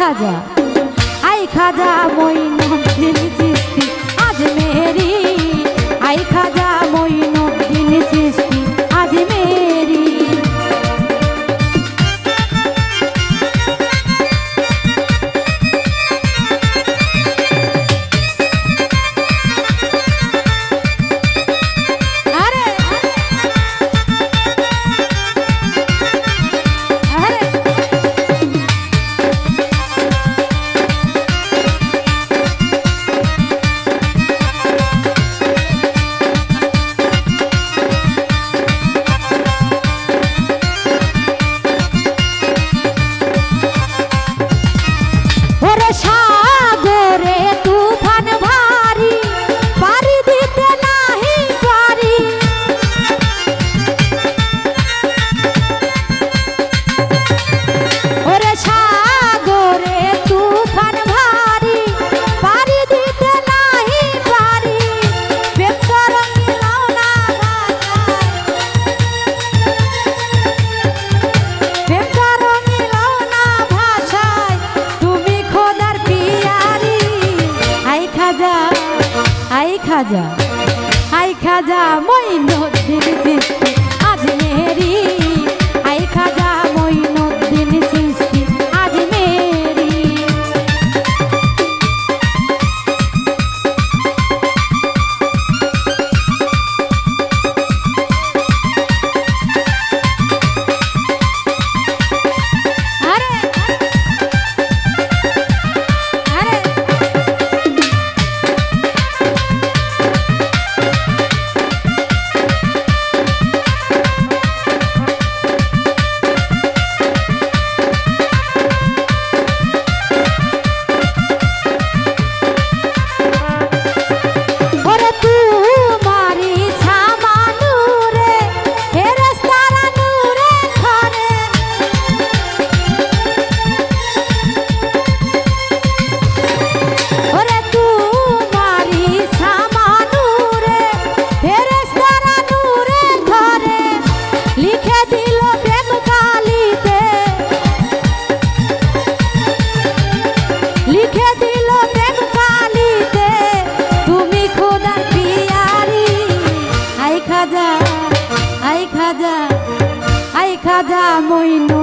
খাজা। আই খাজা মই নাম ফেলি আই খাজা আই খাজা মঈনুদ্দিন চিস্তি আজমেরি রাজা মইনু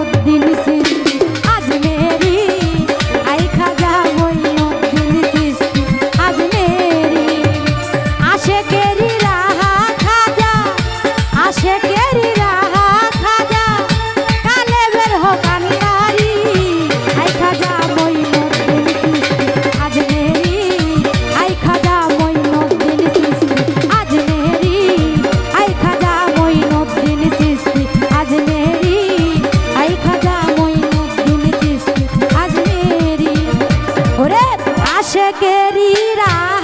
রা